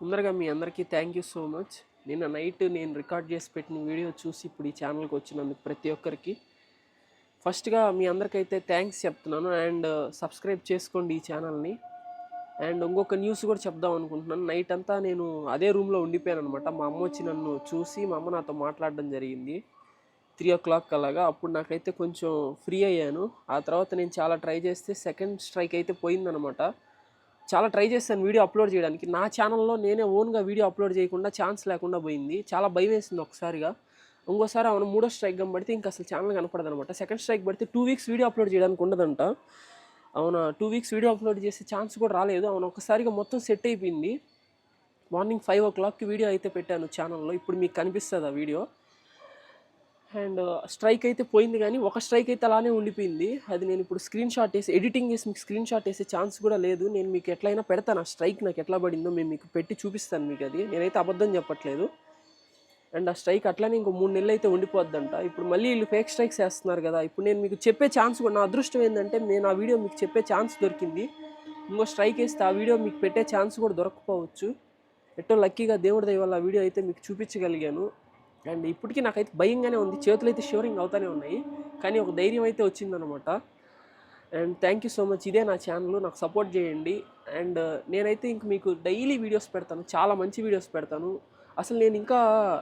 ముందరగా మీ అందరికీ thank you so much నిన్న నైట్ నేను రికార్డ్ చేసి పెట్టిన వీడియో చూసి ఇప్పుడు ఈ ఛానల్కి వచ్చినందుకు ప్రతి ఒక్కరికి. ఫస్ట్గా మీ అందరికైతే థ్యాంక్స్ చెప్తున్నాను అండ్ సబ్స్క్రైబ్ uh, చేసుకోండి ఈ ఛానల్ని అండ్ ఇంకొక న్యూస్ కూడా చెప్దాం అనుకుంటున్నాను. నైట్ అంతా నేను అదే రూమ్లో ఉండిపోయాను అనమాట మా అమ్మ వచ్చి నన్ను చూసి మా అమ్మ నాతో మాట్లాడడం జరిగింది. త్రీ ఓ క్లాక్ అలాగా. అప్పుడు నాకైతే కొంచెం ఫ్రీ అయ్యాను. ఆ తర్వాత నేను చాలా ట్రై చేస్తే సెకండ్ స్ట్రైక్ అయితే పోయిందనమాట చాలా ట్రై చేశాను వీడియో అప్లోడ్ చేయడానికి. నా ఛానల్లో నేనే ఓన్గా వీడియో అప్లోడ్ చేయకుండా ఛాన్స్ లేకుండా పోయింది. చాలా భయం వేసింది ఒకసారిగా. ఇంకోసారి అవును మూడో స్ట్రైక్ పడితే ఇంకా అసలు ఛానల్ కనపడదు అనమాట సెకండ్ స్ట్రైక్ పడితే టూ వీక్స్ వీడియో అప్లోడ్ చేయడానికి ఉండదంట. అవునా? టూ వీక్స్ వీడియో అప్లోడ్ చేసే ఛాన్స్ కూడా రాలేదు. అవును ఒకసారిగా మొత్తం సెట్ అయిపోయింది. మార్నింగ్ ఫైవ్ ఓ క్లాక్కి వీడియో అయితే పెట్టాను ఛానల్లో. ఇప్పుడు మీకు కనిపిస్తుంది ఆ వీడియో. అండ్ స్ట్రైక్ అయితే పోయింది కానీ ఒక స్ట్రైక్ అయితే అలానే ఉండిపోయింది. అది నేను ఇప్పుడు స్క్రీన్ షాట్ వేసి ఎడిటింగ్ చేసి మీకు స్క్రీన్ షాట్ వేసే ఛాన్స్ కూడా లేదు. నేను మీకు ఎట్లయినా పెడతాను ఆ స్ట్రైక్ నాకు ఎట్లా పడిందో మేము మీకు పెట్టి చూపిస్తాను మీకు అది. నేనైతే అబద్ధం చెప్పట్లేదు. అండ్ ఆ స్ట్రైక్ అట్లానే ఇంకో మూడు నెలలు అయితే ఉండిపోద్దంట. ఇప్పుడు మళ్ళీ వీళ్ళు ఫేక్ స్ట్రైక్స్ వేస్తున్నారు కదా ఇప్పుడు నేను మీకు చెప్పే ఛాన్స్ కూడా నా అదృష్టం ఏంటంటే నేను ఆ వీడియో మీకు చెప్పే ఛాన్స్ దొరికింది. ఇంకో స్ట్రైక్ వేస్తే ఆ వీడియో మీకు పెట్టే ఛాన్స్ కూడా దొరకపోవచ్చు. ఎట్టో లక్కీగా దేవుడి దయ వల్ల ఆ వీడియో అయితే మీకు చూపించగలిగాను. అండ్ ఇప్పటికీ నాకైతే భయంగానే ఉంది. చేతులు అయితే షివరింగ్ అవుతానే ఉన్నాయి. కానీ ఒక ధైర్యం అయితే వచ్చిందనమాట. And thank you so much. ఇదే నా ఛానల్. నాకు సపోర్ట్ చేయండి. అండ్ నేనైతే ఇంక మీకు డైలీ వీడియోస్ పెడతాను. చాలా మంచి వీడియోస్ పెడతాను. అసలు నేను ఇంకా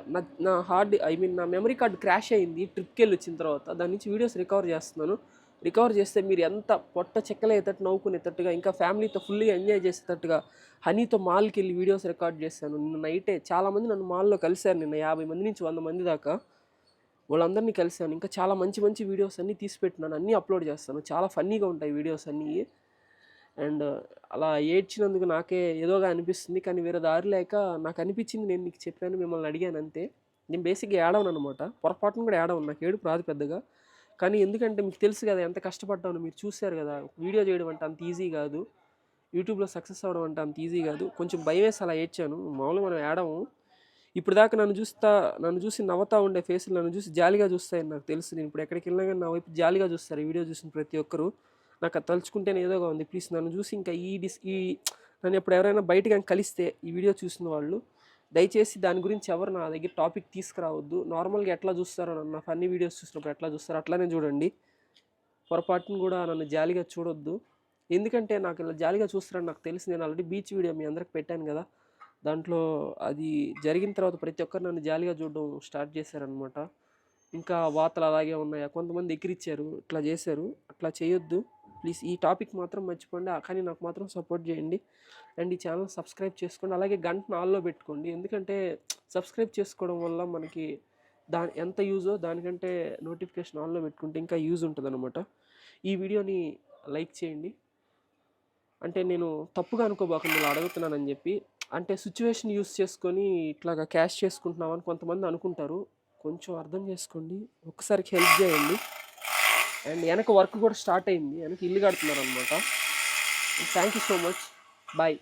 నా నా హార్డ్ ఐ మీన్ నా మెమరీ కార్డ్ క్రాష్ అయింది. ట్రిప్కి వెళ్ళి వచ్చిన తర్వాత. దాని నుంచి వీడియోస్ రికవర్ చేస్తున్నాను. రికవర్ చేస్తే మీరు ఎంత పొట్ట చెక్కలేటట్టు నవ్వుకునేటట్టుగా ఇంకా ఫ్యామిలీతో ఫుల్గా ఎంజాయ్ చేసేటట్టుగా హనీతో మాల్కి వెళ్ళి వీడియోస్ రికార్డ్ చేశాను. నిన్న నైటే చాలామంది నన్ను మాల్లో కలిశారు. నిన్న యాభై మంది నుంచి వంద మంది దాకా వాళ్ళందరినీ కలిశాను. ఇంకా చాలా మంచి మంచి వీడియోస్ అన్నీ తీసిపెట్టినాను అన్నీ అప్లోడ్ చేస్తాను. చాలా ఫన్నీగా ఉంటాయి వీడియోస్ అన్నీ. అండ్ అలా ఏడ్చినందుకు నాకే ఏదోగా అనిపిస్తుంది. కానీ వేరే దారి లేక నాకు అనిపించింది నేను నీకు చెప్పాను మిమ్మల్ని అడిగాను అంతే. నేను బేసిక్గా ఏడవను అనమాట పొరపాటును కూడా ఏడవను నాకు ఏడుపు రాదు పెద్దగా. కానీ ఎందుకంటే మీకు తెలుసు కదా ఎంత కష్టపడ్డాను మీరు చూశారు కదా వీడియో చేయడం అంటే అంత ఈజీ కాదు. యూట్యూబ్లో సక్సెస్ అవ్వడం అంటే అంత ఈజీ కాదు. కొంచెం భయం వేసి అలా ఏడ్చాను. మామూలుగా మనం ఏడము. ఇప్పుడు దాకా నన్ను చూస్తా నన్ను చూసి నవ్వుతా ఉండే ఫేసులు నన్ను చూసి జాలిగా చూస్తాయని నాకు తెలుసు. నేను ఇప్పుడు ఎక్కడికి వెళ్ళినా కానీ నా వైపు జాలిగా చూస్తారు ఈ వీడియో చూసిన ప్రతి ఒక్కరు. నాకు అది తలుచుకుంటేనే ఏదోగా ఉంది. ప్లీజ్ నన్ను చూసి ఇంకా ఈ డిస్ ఈ నన్ను ఎప్పుడు ఎవరైనా బయటగా కలిస్తే ఈ వీడియో చూసిన వాళ్ళు దయచేసి దాని గురించి ఎవరు నా దగ్గర టాపిక్ తీసుకురావద్దు. నార్మల్గా ఎట్లా చూస్తారో నన్ను నా ఫన్నీ వీడియోస్ చూసినప్పుడు ఎట్లా చూస్తారో అట్లానే చూడండి. పొరపాటును కూడా నన్ను జాలిగా చూడొద్దు. ఎందుకంటే నాకు ఇలా జాలిగా చూస్తారని నాకు తెలిసి నేను ఆల్రెడీ బీచ్ వీడియో మీ అందరికి పెట్టాను కదా. దాంట్లో అది జరిగిన తర్వాత ప్రతి ఒక్కరు నన్ను జాలిగా చూడడం స్టార్ట్ చేశారనమాట ఇంకా వార్తలు అలాగే ఉన్నాయా? కొంతమంది ఎక్కిరిచ్చారు ఇట్లా చేశారు అట్లా చేయొద్దు. ప్లీజ్ ఈ టాపిక్ మాత్రం మర్చిపోండి. ఆ- కానీ నాకు మాత్రం సపోర్ట్ చేయండి. అండ్ ఈ ఛానల్ సబ్స్క్రైబ్ చేసుకోండి. అలాగే గంట ఆల్లో పెట్టుకోండి. ఎందుకంటే సబ్స్క్రైబ్ చేసుకోవడం వల్ల మనకి దాని ఎంత యూజో దానికంటే నోటిఫికేషన్ ఆన్లో పెట్టుకుంటే ఇంకా యూజ్ ఉంటుంది అనమాట ఈ వీడియోని లైక్ చేయండి. అంటే నేను తప్పుగా అనుకోబాకండి ఇలా అడుగుతున్నానని చెప్పి. అంటే సిచ్యువేషన్ యూస్ చేసుకొని ఇట్లాగా క్యాష్ చేసుకుంటున్నామని కొంతమంది అనుకుంటారు. కొంచెం అర్థం చేసుకోండి. ఒక్కసారికి హెల్ప్ చేయండి. అండ్ వెనక వర్క్ కూడా స్టార్ట్ అయింది. వెనక ఇల్లు కడుతున్నారు అనమాట thank you so much bye